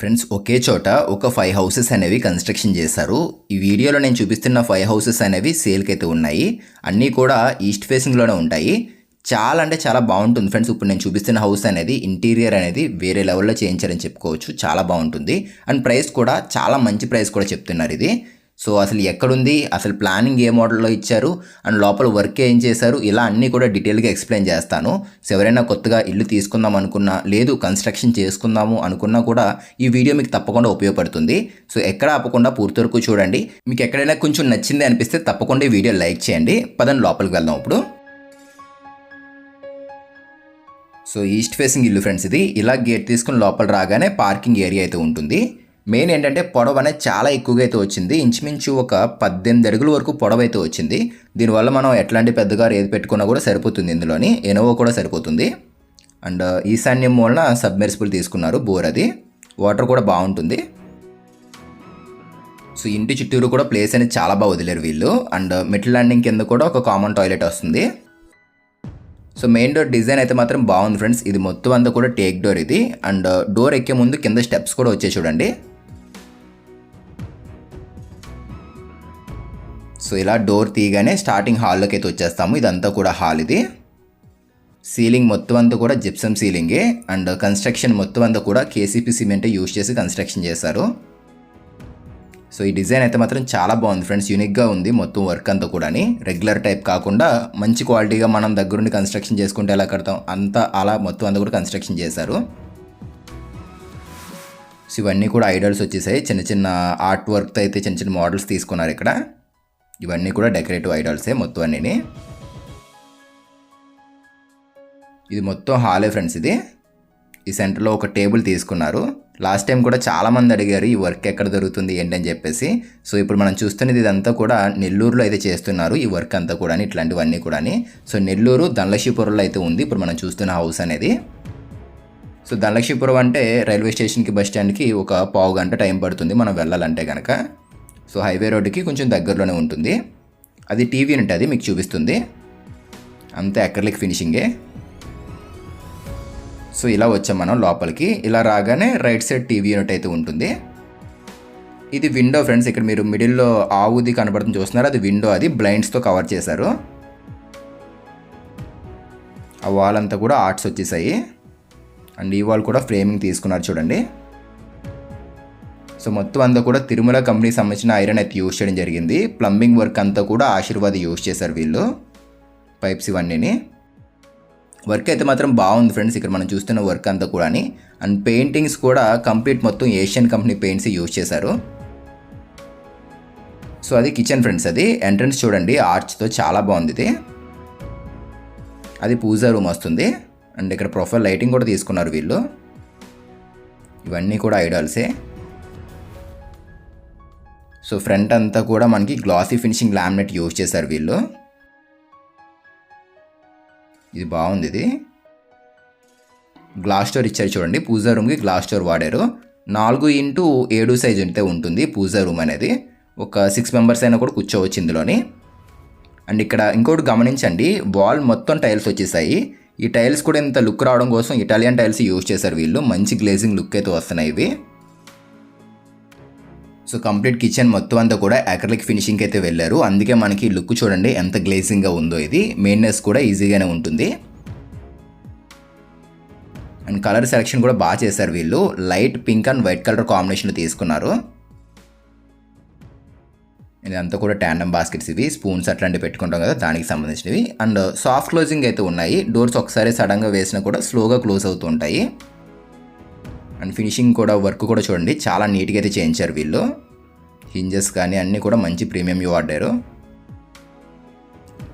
Friends ఒకే చోట ఒక five houses అనేవి కన్స్ట్రక్షన్ చేశారు. ఈ వీడియోలో నేను చూపిస్తున్న ఫైవ్ హౌసెస్ అనేవి సేల్కి అయితే ఉన్నాయి. అన్నీ కూడా ఈస్ట్ ఫేసింగ్లోనే ఉంటాయి. చాలా అంటే చాలా బాగుంటుంది ఫ్రెండ్స్. ఇప్పుడు నేను చూపిస్తున్న హౌస్ అనేది ఇంటీరియర్ అనేది వేరే లెవెల్లో చేయించారని చెప్పుకోవచ్చు. చాలా బాగుంటుంది. అండ్ ప్రైస్ కూడా చాలా మంచి ప్రైస్ కూడా చెప్తున్నారు ఇది. సో అసలు ఎక్కడుంది? అసలు ప్లానింగ్ ఏ మోడల్లో ఇచ్చారు? అండ్ లోపల వర్క్ ఏం చేశారు? ఇలా అన్నీ కూడా డీటెయిల్గా ఎక్స్ప్లెయిన్ చేస్తాను. సో ఎవరైనా కొత్తగా ఇల్లు తీసుకుందాం అనుకున్నా లేదు కన్స్ట్రక్షన్ చేసుకుందాము అనుకున్నా కూడా ఈ వీడియో మీకు తప్పకుండా ఉపయోగపడుతుంది. సో ఎక్కడ ఆపకుండా పూర్తి వరకు చూడండి. మీకు ఎక్కడైనా కొంచెం నచ్చింది అనిపిస్తే తప్పకుండా ఈ వీడియో లైక్ చేయండి. పదండి లోపలికి వెళ్దాం ఇప్పుడు. సో ఈస్ట్ ఫేసింగ్ ఇల్లు ఫ్రెండ్స్ ఇది. ఇలా గేట్ తీసుకుని లోపల రాగానే పార్కింగ్ ఏరియా అయితే ఉంటుంది. మెయిన్ ఏంటంటే పొడవు అనేది చాలా ఎక్కువగా అయితే వచ్చింది. ఇంచుమించు ఒక పద్దెనిమిది అడుగుల వరకు పొడవు అయితే వచ్చింది. దీనివల్ల మనం ఎట్లాంటి పెద్దగా ఏది పెట్టుకున్నా కూడా సరిపోతుంది ఇందులోని. ఎనోవో కూడా సరిపోతుంది. అండ్ ఈశాన్యం మూలన సబ్మెర్సిబుల్ తీసుకున్నారు బోర్ అది. వాటర్ కూడా బాగుంటుంది. సో ఇంటి చుట్టూరు కూడా ప్లేస్ అనేది చాలా బాగా వదిలేరు వీళ్ళు. అండ్ మిడిల్ ల్యాండింగ్ కింద కూడా ఒక కామన్ టాయిలెట్ వస్తుంది. సో మెయిన్ డోర్ డిజైన్ అయితే మాత్రం బాగుంది ఫ్రెండ్స్. ఇది మొత్తం అంతా కూడా టేక్ డోర్ ఇది. అండ్ డోర్ ఎక్కే ముందు కింద స్టెప్స్ కూడా వచ్చాయి చూడండి. సో ఇలా డోర్ తీయగానే స్టార్టింగ్ హాల్లోకి అయితే వచ్చేస్తాము. ఇదంతా కూడా హాల్ ఇది. సీలింగ్ మొత్తం అంతా కూడా జిప్సమ్ సీలింగే అండ్ కన్స్ట్రక్షన్ మొత్తం అంతా కూడా కేసీపీ సిమెంట్ యూజ్ చేసి కన్స్ట్రక్షన్ చేశారు. సో ఈ డిజైన్ అయితే మాత్రం చాలా బాగుంది ఫ్రెండ్స్ యూనిక్గా ఉంది మొత్తం వర్క్ అంతా కూడా రెగ్యులర్ టైప్ కాకుండా మంచి క్వాలిటీగా మనం దగ్గరుండి కన్స్ట్రక్షన్ చేసుకుంటే ఎలా కడతాం? అంతా అలా మొత్తం అంతా కూడా కన్స్ట్రక్షన్ చేశారు. సో ఇవన్నీ కూడా ఐడల్స్ వచ్చేసాయి. చిన్న చిన్న ఆర్ట్ వర్క్తో అయితే చిన్న చిన్న మోడల్స్ తీసుకున్నారు ఇక్కడ. ఇవన్నీ కూడా డెకరేటివ్ ఐడల్సే మొత్తం అన్నీ ఇది మొత్తం హాలే ఫ్రెండ్స్ ఇది. ఈ సెంటర్లో ఒక టేబుల్ తీసుకున్నారు. లాస్ట్ టైం కూడా చాలామంది అడిగారు ఈ వర్క్ ఎక్కడ దొరుకుతుంది ఏంటని చెప్పేసి. సో ఇప్పుడు మనం చూస్తున్నది ఇదంతా కూడా నెల్లూరులో అయితే చేస్తున్నారు ఈ వర్క్ అంతా కూడా ఇట్లాంటివన్నీ కూడా సో నెల్లూరు ధనలక్ష్మీపురంలో అయితే ఉంది ఇప్పుడు మనం చూస్తున్న హౌస్ అనేది. సో ధనలక్ష్మీపురం అంటే రైల్వే స్టేషన్కి బస్ స్టాండ్కి ఒక పావు గంట టైం పడుతుంది మనం వెళ్ళాలంటే కనుక సో హైవే రోడ్డుకి కొంచెం దగ్గరలోనే ఉంటుంది. అది టీవీ ఉంటుంది అది మీకు చూపిస్తుంది. అంతే అక్రలిక్ ఫినిషింగే. సో ఇలా వచ్చాం మనం లోపలికి. ఇలా రాగానే రైట్ సైడ్ టీవీ యూనిట్ అయితే ఉంటుంది. ఇది విండో ఫ్రెండ్స్ ఇక్కడ మీరు మిడిల్లో ఆవుది కనబడుతుంది చూస్తున్నారు. అది విండో అది బ్లైండ్స్తో కవర్ చేశారు. ఆ వాల్ అంతా కూడా ఆర్ట్స్ వచ్చేసాయి. అండ్ ఈ వాల్ కూడా ఫ్రేమింగ్ తీసుకున్నారు చూడండి. సో మొత్తం అంతా కూడా తిరుమల కంపెనీకి సంబంధించిన ఐరన్ అయితే యూజ్ చేయడం జరిగింది. ప్లంబింగ్ వర్క్ అంతా కూడా ఆశీర్వాద్ యూజ్ చేశారు వీళ్ళు పైప్స్ ఇవన్నీని. వర్క్ అయితే మాత్రం బాగుంది ఫ్రెండ్స్ ఇక్కడ మనం చూస్తున్న వర్క్ అంతా కూడా అండ్ పెయింటింగ్స్ కూడా కంప్లీట్ మొత్తం ఏషియన్ కంపెనీ పెయింట్స్ యూజ్ చేశారు. సో అది కిచెన్ ఫ్రెండ్స్ అది. ఎంట్రన్స్ చూడండి ఆర్చ్తో చాలా బాగుంది ఇది. అది పూజా రూమ్ వస్తుంది. అండ్ ఇక్కడ ప్రొఫైల్ లైటింగ్ కూడా తీసుకున్నారు వీళ్ళు. ఇవన్నీ కూడా ఐడాల్సే సో ఫ్రంట్ అంతా కూడా మనకి గ్లాసీ ఫినిషింగ్ లామినేట్ యూజ్ చేశారు వీళ్ళు. ఇది బాగుంది ఇది. గ్లాస్ స్టోర్ ఇచ్చారు చూడండి. పూజా రూమ్కి గ్లాస్ స్టోర్ వాడారు. నాలుగు ఇంటూ ఏడు సైజ్ అయితే ఉంటుంది పూజా రూమ్ అనేది. ఒక సిక్స్ మెంబర్స్ అయినా కూడా కూర్చోవచ్చు ఇందులోని. అండ్ ఇక్కడ ఇంకోటి గమనించండి. వాల్ మొత్తం టైల్స్ వచ్చేసాయి. ఈ టైల్స్ కూడా ఇంత లుక్ రావడం కోసం ఇటాలియన్ టైల్స్ యూజ్ చేశారు వీళ్ళు. మంచి గ్లేజింగ్ లుక్ అయితే వస్తున్నాయి ఇవి. సో కంప్లీట్ కిచెన్ మొత్తం అంతా కూడా అక్రలిక్ ఫినిషింగ్ అయితే వెళ్ళారు. అందుకే మనకి లుక్ చూడండి ఎంత గ్లేజింగ్గా ఉందో ఇది. మెయిన్నెస్ కూడా ఈజీగానే ఉంటుంది. అండ్ కలర్ సెలెక్షన్ కూడా బాగా చేశారు వీళ్ళు. Light pink and white colour కాంబినేషన్లో తీసుకున్నారు. ఇదంతా కూడా ట్యాండమ్ బాస్కెట్స్ ఇవి. స్పూన్స్ అట్లాంటివి పెట్టుకుంటాం కదా దానికి సంబంధించినవి. అండ్ సాఫ్ట్ క్లోజింగ్ అయితే ఉన్నాయి. డోర్స్ ఒకసారి సడన్గా వేసినా కూడా స్లోగా క్లోజ్ అవుతూ ఉంటాయి. అండ్ ఫినిషింగ్ కూడా వర్క్ కూడా చూడండి. చాలా నీట్గా అయితే చేయించారు వీళ్ళు. హింజెస్ కానీ అన్నీ కూడా మంచి ప్రీమియం వాడారు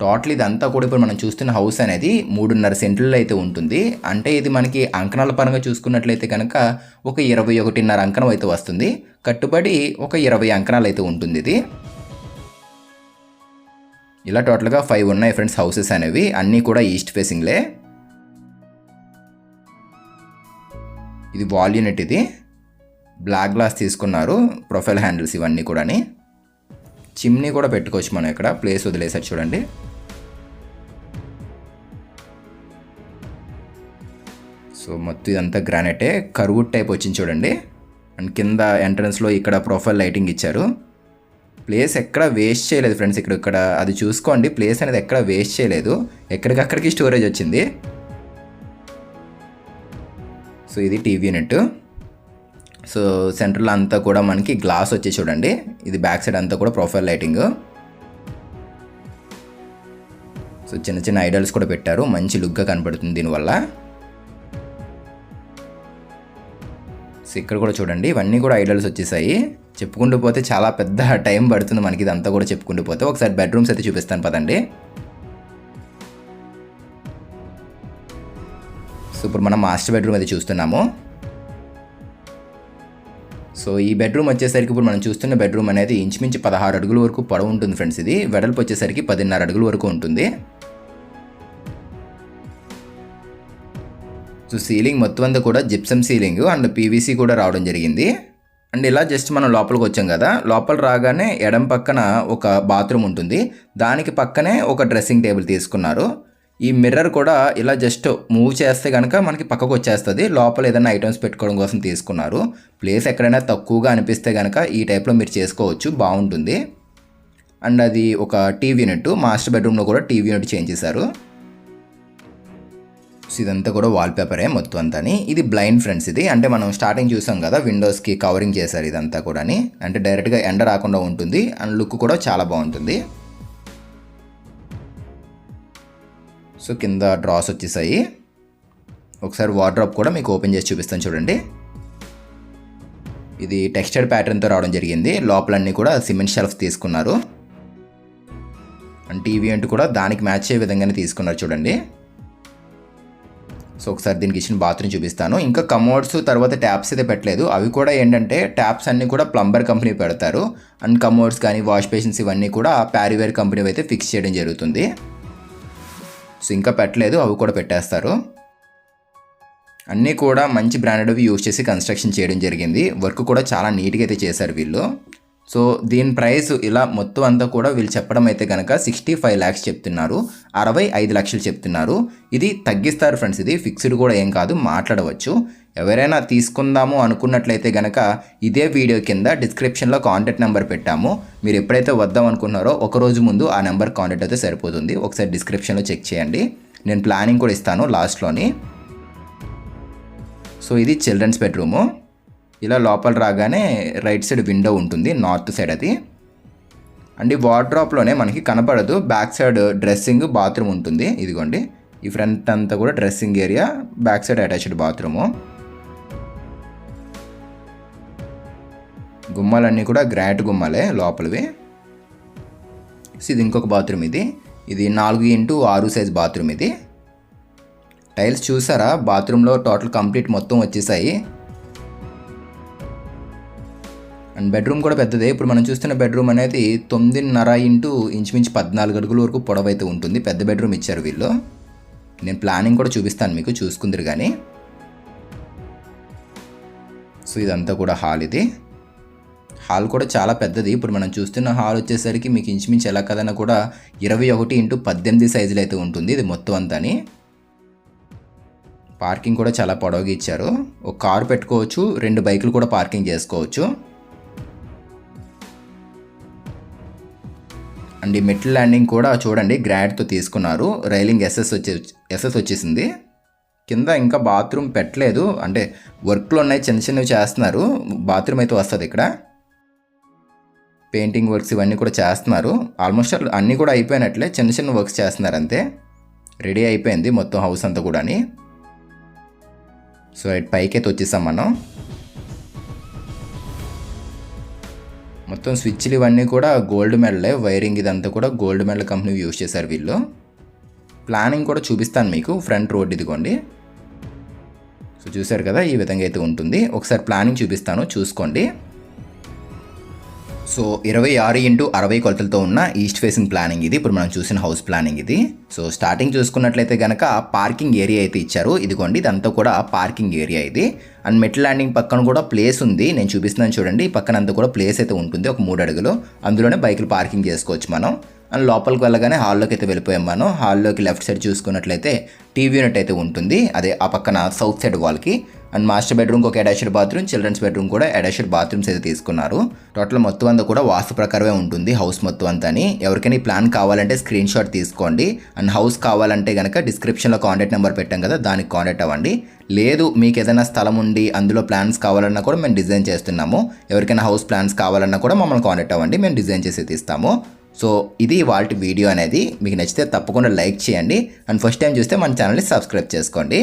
టోటల్ ఇదంతా కూడా ఇప్పుడు మనం చూస్తున్న హౌస్ అనేది మూడున్నర సెంట్లలో అయితే ఉంటుంది. అంటే ఇది మనకి అంకణాల పరంగా చూసుకున్నట్లయితే కనుక ఒక ఇరవై ఒకటిన్నర అంకణం అయితే వస్తుంది. కట్టుబడి ఒక ఇరవై అంకణాలు అయితే ఉంటుంది ఇది. ఇలా టోటల్గా ఫైవ్ ఉన్నాయి ఫ్రెండ్స్ హౌసెస్ అనేవి. అన్నీ కూడా ఈస్ట్ ఫేసింగ్లే. ఇది వాల్ యూనిట్ ఇది. బ్లాక్ గ్లాస్ తీసుకున్నారు. ప్రొఫైల్ హ్యాండిల్స్ ఇవన్నీ కూడా చిమ్నీ కూడా పెట్టుకోవచ్చు మనం ఇక్కడ. ప్లేస్ వదిలేసారు చూడండి. సో మొత్తం ఇదంతా గ్రానైటే కరువు టైప్ వచ్చింది చూడండి. అండ్ కింద ఎంట్రన్స్లో ఇక్కడ ప్రొఫైల్ లైటింగ్ ఇచ్చారు. ప్లేస్ ఎక్కడ వేస్ట్ చేయలేదు ఫ్రెండ్స్ ఇక్కడ ఇక్కడ అది చూసుకోండి. ప్లేస్ అనేది ఎక్కడ వేస్ట్ చేయలేదు. ఎక్కడికక్కడికి స్టోరేజ్ వచ్చింది. సో ఇది టీవీ యూనిట్. సో సెంటర్లో అంతా కూడా మనకి గ్లాస్ వచ్చి చూడండి. ఇది బ్యాక్ సైడ్ అంతా కూడా ప్రొఫైల్ లైటింగ్. సో చిన్న చిన్న ఐడల్స్ కూడా పెట్టారు. మంచి లుక్గా కనపడుతుంది దీనివల్ల. సో ఇక్కడ కూడా చూడండి. ఇవన్నీ కూడా ఐడల్స్ వచ్చేసాయి. చెప్పుకుంటూ పోతే చాలా పెద్ద టైం పడుతుంది మనకి ఇదంతా కూడా చెప్పుకుంటూ పోతే. ఒకసారి బెడ్రూమ్స్ అయితే చూపిస్తాను పదండి. సో ఇప్పుడు మనం మాస్టర్ బెడ్రూమ్ అది చూస్తున్నాము. సో ఈ బెడ్రూమ్ వచ్చేసరికి ఇప్పుడు మనం చూస్తున్న బెడ్రూమ్ అనేది ఇంచుమించు పదహారు అడుగుల వరకు పొడవు ఉంటుంది ఫ్రెండ్స్ ఇది. వెడల్పు వచ్చేసరికి పదిన్నర అడుగుల వరకు ఉంటుంది. సో సీలింగ్ మొత్తం అంతా కూడా జిప్సమ్ సీలింగ్ అండ్ పీవీసీ కూడా రావడం జరిగింది. అండ్ ఇలా జస్ట్ మనం లోపలికి వచ్చాం కదా లోపల రాగానే ఎడం పక్కన ఒక బాత్రూమ్ ఉంటుంది. దానికి పక్కనే ఒక డ్రెస్సింగ్ టేబుల్ తీసుకున్నారు. ఈ మిర్రర్ కూడా ఇలా జస్ట్ మూవ్ చేస్తే కనుక మనకి పక్కకు వచ్చేస్తుంది. లోపల ఏదైనా ఐటమ్స్ పెట్టుకోవడం కోసం తీసుకున్నారు. ప్లేస్ ఎక్కడైనా తక్కువగా అనిపిస్తే కనుక ఈ టైప్లో మీరు చేసుకోవచ్చు. బాగుంటుంది. అండ్ అది ఒక టీవీ యూనిట్ మాస్టర్ బెడ్రూమ్లో కూడా టీవీ యూనిట్ చేంజ్ చేశారు. సో ఇదంతా కూడా వాల్పేపరే మొత్తం అంతాని. ఇది బ్లైండ్ ఫ్రెండ్స్ ఇది. అంటే మనం స్టార్టింగ్ చూసాం కదా విండోస్కి కవరింగ్ చేశారు ఇదంతా కూడాని. అంటే డైరెక్ట్గా ఎండ రాకుండా ఉంటుంది. అండ్ లుక్ కూడా చాలా బాగుంటుంది. సో కింద డ్రాస్ వచ్చేసాయి. ఒకసారి వార్డ్రాప్ కూడా మీకు ఓపెన్ చేసి చూపిస్తాను చూడండి. ఇది టెక్స్చర్డ్ ప్యాటర్న్తో రావడం జరిగింది. లోపలన్నీ కూడా సిమెంట్ షెల్ఫ్ తీసుకున్నారు. అండ్ టీవీ అంటే కూడా దానికి మ్యాచ్ అయ్యే విధంగానే తీసుకున్నారు చూడండి. సో ఒకసారి దీనికి ఇచ్చిన బాత్రూమ్ చూపిస్తాను. ఇంకా కమోడ్స్ తర్వాత ట్యాప్స్ అయితే పెట్టలేదు. అవి కూడా ఏంటంటే ట్యాప్స్ అన్నీ కూడా ప్లంబర్ కంపెనీ పెడతారు. అండ్ కమోడ్స్ కానీ వాష్ బేసిన్స్ ఇవన్నీ కూడా ప్యారీవేర్ కంపెనీ అయితే ఫిక్స్ చేయడం జరుగుతుంది. సో ఇంకా పెట్టలేదు అవి కూడా పెట్టేస్తారు. అన్నీ కూడా మంచి బ్రాండెడ్వి యూజ్ చేసి కన్స్ట్రక్షన్ చేయడం జరిగింది. వర్క్ కూడా చాలా నీట్గా అయితే చేశారు వీళ్ళు. సో దీని ప్రైస్ ఇలా మొత్తం అంతా కూడా వీళ్ళు చెప్పడం అయితే కనుక సిక్స్టీ ఫైవ్ ల్యాక్స్ చెప్తున్నారు. అరవై ఐదు లక్షలు చెప్తున్నారు. ఇది తగ్గిస్తారు ఫ్రెండ్స్. ఇది ఫిక్స్డ్ కూడా ఏం కాదు మాట్లాడవచ్చు. ఎవరైనా తీసుకుందాము అనుకున్నట్లయితే గనక ఇదే వీడియో కింద డిస్క్రిప్షన్లో కాంటాక్ట్ నెంబర్ పెట్టాము. మీరు ఎప్పుడైతే వద్దాం అనుకున్నారో ఒక రోజు ముందు ఆ నెంబర్ కాంటాక్ట్ అయితే సరిపోతుంది. ఒకసారి డిస్క్రిప్షన్లో చెక్ చేయండి. నేను ప్లానింగ్ కూడా ఇస్తాను లాస్ట్లోని. సో ఇది చిల్డ్రన్స్ బెడ్రూము. ఇలా లోపల రాగానే రైట్ సైడ్ విండో ఉంటుంది నార్త్ సైడ్ అది. అండ్ ఈ వార్డ్రాప్లోనే మనకి కనపడదు బ్యాక్ సైడ్ డ్రెస్సింగ్ బాత్రూమ్ ఉంటుంది. ఇదిగోండి ఈ ఫ్రంట్ అంతా కూడా dressing area back side attached bathroom. గుమ్మాలన్నీ కూడా గ్రాట్ గుమ్మాలే లోపలివి. సో ఇది ఇంకొక బాత్రూమ్ ఇది. ఇది నాలుగు ఇంటూ ఆరు సైజ్ బాత్రూమ్ ఇది. టైల్స్ చూసారా? బాత్రూంలో టోటల్ కంప్లీట్ మొత్తం వచ్చేసాయి. అండ్ బెడ్రూమ్ కూడా పెద్దదే. ఇప్పుడు మనం చూస్తున్న బెడ్రూమ్ అనేది తొమ్మిదిన్నర ఇంటూ ఇంచుమించు పద్నాలుగు అడుగుల వరకు పొడవైతే ఉంటుంది. పెద్ద బెడ్రూమ్ ఇచ్చారు వీళ్ళు. నేను ప్లానింగ్ కూడా చూపిస్తాను మీకు చూసుకుందరు కానీ సో ఇదంతా కూడా హాల్ ఇది. హాల్ కూడా చాలా పెద్దది. ఇప్పుడు మనం చూస్తున్న హాల్ వచ్చేసరికి మీకు ఇంచుమించు ఎలా కదన్నా కూడా ఇరవై ఒకటి ఇంటూ పద్దెనిమిది సైజులు అయితే ఉంటుంది ఇది మొత్తం అంతాని. పార్కింగ్ కూడా చాలా పొడవుగా ఇచ్చారు. ఒక కారు పెట్టుకోవచ్చు రెండు బైకులు కూడా పార్కింగ్ చేసుకోవచ్చు. అండ్ ఈ మెట్ల ల్యాండింగ్ కూడా చూడండి గ్రాడ్తో తీసుకున్నారు. రైలింగ్ ఎస్ఎస్ వచ్చే ఎస్ఎస్ వచ్చేసింది. కింద ఇంకా బాత్రూమ్ పెట్టలేదు. అంటే వర్క్లు ఉన్నాయి చిన్న చిన్నవి చేస్తున్నారు. బాత్రూమ్ అయితే వస్తుంది ఇక్కడ. పెయింటింగ్ వర్క్స్ ఇవన్నీ కూడా చేస్తున్నారు. ఆల్మోస్ట్ అన్నీ కూడా అయిపోయినట్లే. చిన్న చిన్న వర్క్స్ చేస్తున్నారు అంతే. రెడీ అయిపోయింది మొత్తం హౌస్ అంతా కూడాని. సో ఇటు పైకి అయితే వచ్చేసాం మనం. మొత్తం స్విచ్లు ఇవన్నీ కూడా గోల్డ్ మెడలే. వైరింగ్ ఇదంతా కూడా గోల్డ్ మెడల్ కంపెనీ యూజ్ చేశారు వీళ్ళు. ప్లానింగ్ కూడా చూపిస్తాను మీకు ఫ్రంట్ రోడ్ ఇదిగోండి. సో చూశారు కదా ఈ విధంగా అయితే ఉంటుంది. ఒకసారి ప్లానింగ్ చూపిస్తాను చూసుకోండి. సో ఇరవై ఆరు ఇంటూ అరవై కొలతలతో ఉన్న ఈస్ట్ ఫేసింగ్ ప్లానింగ్ ఇది. ఇప్పుడు మనం చూసిన హౌస్ ప్లానింగ్ ఇది. సో స్టార్టింగ్ చూసుకున్నట్లయితే కనుక పార్కింగ్ ఏరియా అయితే ఇచ్చారు. ఇదిగోండి ఇదంతా కూడా పార్కింగ్ ఏరియా ఇది. అండ్ మెట్ ల్యాండింగ్ పక్కన కూడా ప్లేస్ ఉంది. నేను చూపిస్తున్నాను చూడండి ఈ పక్కన అంతా కూడా ప్లేస్ అయితే ఉంటుంది ఒక మూడు అడుగులు. అందులోనే బైకులు పార్కింగ్ చేసుకోవచ్చు మనం. అండ్ లోపలికి వెళ్ళగానే హాల్లోకి అయితే వెళ్ళిపోయాం మనం. హాల్లోకి లెఫ్ట్ సైడ్ చూసుకున్నట్లయితే టీవీ యూనిట్ అయితే ఉంటుంది. అదే ఆ పక్కన సౌత్ సైడ్ వాల్కి అండ్ మాస్టర్ బెడ్రూమ్కి ఒక అటాచ్డ్ బాత్రూమ్ చిల్డ్రన్స్ బెడ్రూమ్ కూడా అటాచ్డ్ బాత్రూమ్స్ అయితే తీసుకున్నారు. టోటల్ మొత్తం అంతా కూడా వాస్తు ప్రకారమే ఉంటుంది హౌస్ మొత్తం అంతా అని ఎవరికైనా ఈ ప్లాన్ కావాలంటే స్క్రీన్ షాట్ తీసుకోండి. అండ్ హౌస్ కావాలంటే కనుక డిస్క్రిప్షన్లో కాంటాక్ట్ నెంబర్ పెట్టాం కదా దానికి కాంటాక్ట్ అవ్వండి. లేదు మీకు ఏదైనా స్థలం ఉండి అందులో ప్లాన్స్ కావాలన్నా కూడా మేము డిజైన్ చేస్తున్నాము. ఎవరికైనా హౌస్ ప్లాన్స్ కావాలన్నా కూడా మమ్మల్ని కాంటాక్ట్ అవ్వండి మేము డిజైన్ చేసి తీస్తాము. సో ఇది వాళ్ళ వీడియో అనేది. మీకు నచ్చితే తప్పకుండా లైక్ చేయండి. అండ్ ఫస్ట్ టైం చూస్తే మన ఛానల్ని సబ్స్క్రైబ్ చేసుకోండి.